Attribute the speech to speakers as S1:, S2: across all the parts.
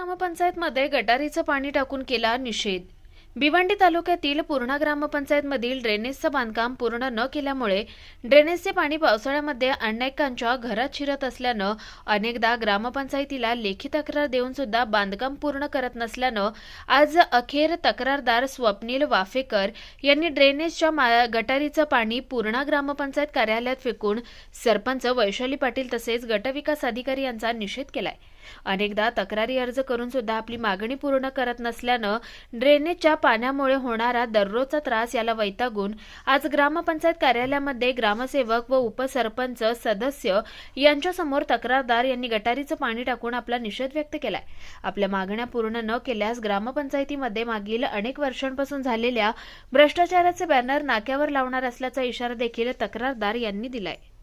S1: ग्रामपंचायतमध्ये गटारीचं पाणी टाकून केला निषेध. भिवंडी तालुक्यातील पूर्णा ग्रामपंचायतमधील ड्रेनेजचं बांधकाम पूर्ण न केल्यामुळे ड्रेनेजचे पाणी पावसाळ्यामध्ये अनेकांच्या घरात शिरत असल्यानं अनेकदा ग्रामपंचायतीला लेखी तक्रार देऊन सुद्धा बांधकाम पूर्ण करत नसल्यानं आज अखेर तक्रारदार स्वप्नील वाफेकर यांनी ड्रेनेजच्या मा- गटारीचं पाणी पूर्णा ग्रामपंचायत कार्यालयात फेकून सरपंच वैशाली पाटील तसेच गटविकास अधिकारी यांचा निषेध केलाय. अनेकदा तक्रारी अर्ज करून सुद्धा आपली मागणी पूर्ण करत नसल्यानं ड्रेनेजच्या पाण्यामुळे होणारा दररोजचा त्रास याला वैतागून आज ग्रामपंचायत कार्यालयामध्ये ग्रामसेवक व उपसरपंच सदस्य यांच्यासमोर तक्रारदार यांनी गटारीचं पाणी टाकून आपला निषेध व्यक्त केलाय. आपल्या मागण्या पूर्ण न केल्यास ग्रामपंचायतीमध्ये मागील अनेक वर्षांपासून झालेल्या भ्रष्टाचाराचे बॅनर नाक्यावर लावणार असल्याचा इशारा देखील तक्रारदार यांनी दिलाय.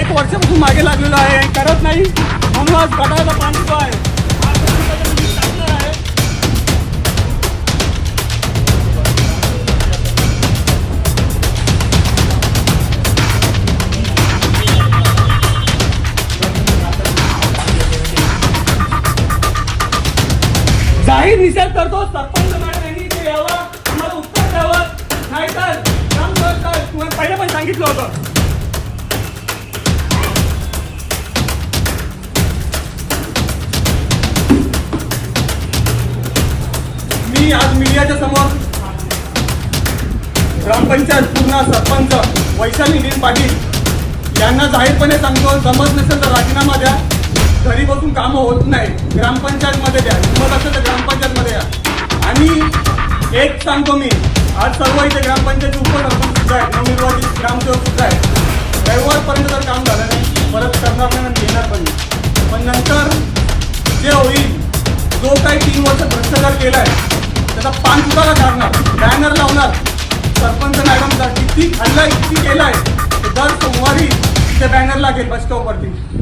S2: एक वर्षापासून मागे लागलेलो आहे. करत नाही. म्हणून आज गटाला पाणी जो आहे. आज जाहीर निषेध करतो. सरपंच मॅडम यांनी इथे यावं. तुम्हाला उत्तर द्यावं. नाही तर काम करतात तुम्हाला पहिले पण सांगितलं होतं. मी आज मीडियाच्या समोर ग्रामपंचायत पूर्ण सरपंच वैशाली नील पाटील यांना जाहीरपणे सांगतो जमत नसेल तर राजीनामा द्या. घरी बसून कामं होत नाही. ग्रामपंचायतमध्ये द्या. हिंमत असेल तर ग्रामपंचायतमध्ये या. आणि एक सांगतो मी आज सर्व इथे ग्रामपंचायत उपसरपंच सुद्धा आहेत. नवनिर्वाचित ग्रामसेवक सुद्धा आहेत. रविवारपर्यंत जर काम झालं नाही. परत करणार नाही आणि घेणार पण पण नंतर जे होईल जो काही तीन वर्ष भ्रष्टाचार केलाय. ते दर सोमवारी ते बॅनर लागेल बस स्टॉपवरती.